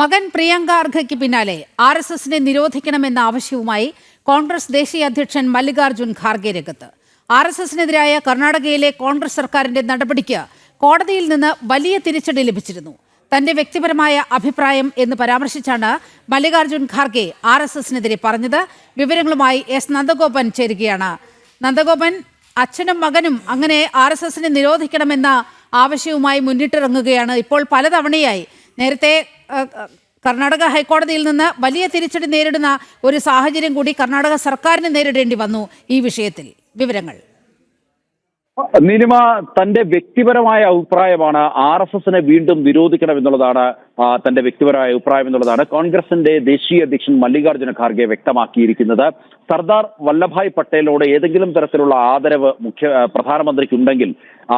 മകൻ പ്രിയങ്ക അർഘയ്ക്ക് പിന്നാലെ R S എസിനെ നിരോധിക്കണമെന്ന ആവശ്യവുമായി കോൺഗ്രസ് ദേശീയ അധ്യക്ഷൻ മല്ലികാർജുൻ ഖാർഗെ രംഗത്ത്. ആർ എസ് എസിനെതിരായ കർണാടകയിലെ കോൺഗ്രസ് സർക്കാരിന്റെ നടപടിക്ക് കോടതിയിൽ നിന്ന് വലിയ തിരിച്ചടി ലഭിച്ചിരുന്നു. തന്റെ വ്യക്തിപരമായ അഭിപ്രായം എന്ന് പരാമർശിച്ചാണ് മല്ലികാർജുൻ ഖാർഗെ ആർ എസ് എസിനെതിരെ പറഞ്ഞത്. വിവരങ്ങളുമായി എസ് നന്ദഗോപൻ ചേരുകയാണ്. നന്ദഗോപൻ അച്ഛനും മകനും അങ്ങനെ ആർ എസ് എസിനെ നിരോധിക്കണമെന്ന ആവശ്യവുമായി മുന്നിട്ടിറങ്ങുകയാണ്. ഇപ്പോൾ പലതവണയായി നേരത്തെ കർണാടക ഹൈക്കോടതിയിൽ നിന്ന് വലിയ തിരിച്ചടി നേരിടുന്ന ഒരു സാഹചര്യം കൂടി കർണാടക സർക്കാരിന് നേരിടേണ്ടി വന്നു ഈ വിഷയത്തിൽ. വിവരങ്ങൾ. നിനിമ തന്റെ വ്യക്തിപരമായ അഭിപ്രായമാണ് ആർ എസ് എസിനെ വീണ്ടും നിരോധിക്കണം എന്നുള്ളതാണ് ആ, തന്റെ വ്യക്തിപരമായ അഭിപ്രായം എന്നുള്ളതാണ് കോൺഗ്രസിന്റെ ദേശീയ അധ്യക്ഷൻ മല്ലികാർജുന ഖാർഗെ വ്യക്തമാക്കിയിരിക്കുന്നത്. സർദാർ വല്ലഭായ് പട്ടേലിനോട് ഏതെങ്കിലും തരത്തിലുള്ള ആദരവ് മുഖ്യ പ്രധാനമന്ത്രിക്ക് ഉണ്ടെങ്കിൽ ആ,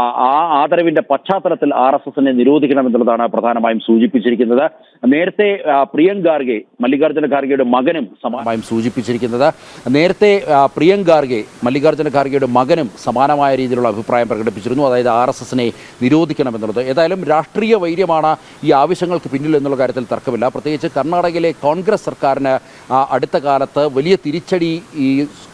ആദരവിന്റെ പശ്ചാത്തലത്തിൽ ആർ എസ് എസിനെ നിരോധിക്കണം എന്നുള്ളതാണ് പ്രധാനമായും സൂചിപ്പിച്ചിരിക്കുന്നത്. നേരത്തെ പ്രിയങ്ക ഖാർഗെ മല്ലികാർജുന ഖാർഗെയുടെ മകനും സമാനമായും സൂചിപ്പിച്ചിരിക്കുന്നത്. നേരത്തെ പ്രിയങ്ക ഖാർഗെ മല്ലികാർജുന ഖാർഗെയുടെ മകനും സമാനമായ രീതിയിലുള്ള അഭിപ്രായം പ്രകടിപ്പിച്ചിരുന്നു. അതായത് ആർ എസ് എസിനെ നിരോധിക്കണം എന്നുള്ളത്. ഏതായാലും രാഷ്ട്രീയ വൈര്യമാണ് ഈ ആവശ്യങ്ങൾക്ക് പിന്നിൽ എന്നുള്ള കാര്യത്തിൽ തർക്കമില്ല. പ്രത്യേകിച്ച് കർണാടകയിലെ കോൺഗ്രസ് സർക്കാരിന് അടുത്ത കാലത്ത് വലിയ തിരിച്ചടി ഈ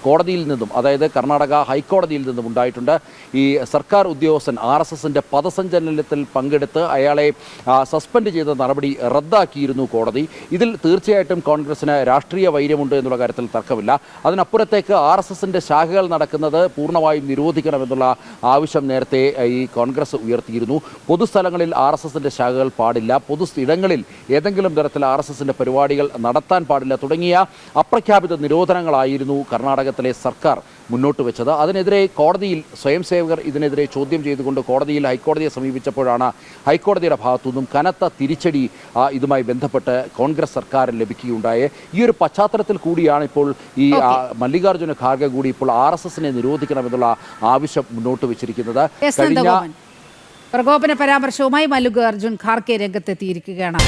കോടതിയിൽ നിന്നും അതായത് കർണാടക ഹൈക്കോടതിയിൽ നിന്നും ഉണ്ടായിട്ടുണ്ട്. ഈ സർക്കാർ ഉദ്യോഗസ്ഥൻ ആർ എസ് എസിന്റെ പദസഞ്ചലനത്തിൽ പങ്കെടുത്ത് അയാളെ സസ്പെൻഡ് ചെയ്ത നടപടി റദ്ദാക്കിയിരുന്നു കോടതി. ഇതിൽ തീർച്ചയായിട്ടും കോൺഗ്രസിന് രാഷ്ട്രീയ വൈര്യമുണ്ട് എന്നുള്ള കാര്യത്തിൽ തർക്കമില്ല. അതിനപ്പുറത്തേക്ക് ആർ എസ് എസിന്റെ ശാഖകൾ നടക്കുന്നത് പൂർണമായും നിരോധിക്കണമെന്നുള്ള ആവശ്യം നേരത്തെ ഈ കോൺഗ്രസ് ഉയർത്തിയിരുന്നു. പൊതുസ്ഥലങ്ങളിൽ ആർ എസ് എസിന്റെ ശാഖകൾ പാടില്ല. പൊതു ഇടങ്ങളിൽ ഏതെങ്കിലും തരത്തിൽ ആർ എസ് എസിന്റെ പരിപാടികൾ നടത്താൻ പാടില്ല തുടങ്ങിയ അപ്രഖ്യാപിത നിരോധനങ്ങളായിരുന്നു കർണാടകത്തിലെ സർക്കാർ മുന്നോട്ട് വെച്ചത്. അതിനെതിരെ കോടതിയിൽ സ്വയം സേവകർ ഇതിനെതിരെ ചോദ്യം ചെയ്തുകൊണ്ട് കോടതിയിൽ ഹൈക്കോടതിയെ സമീപിച്ചപ്പോഴാണ് ഹൈക്കോടതിയുടെ ഭാഗത്തുനിന്നും കനത്ത തിരിച്ചടി ഇതുമായി ബന്ധപ്പെട്ട് കോൺഗ്രസ് സർക്കാരിന് ലഭിക്കുകയുണ്ടായ. ഈ ഒരു പശ്ചാത്തലത്തിൽ കൂടിയാണ് ഇപ്പോൾ ഈ മല്ലികാർജുന ഖാർഗെ കൂടി ഇപ്പോൾ ആർ എസ് എസിനെ നിരോധിക്കണമെന്നുള്ള ആവശ്യം മുന്നോട്ട് വെച്ചിരിക്കുന്നത്. കഴിഞ്ഞ പ്രകോപന പരാമർശവുമായി മല്ലികാർജുൻ ഖാർക്കെ രംഗത്തെത്തിയിരിക്കുകയാണ്.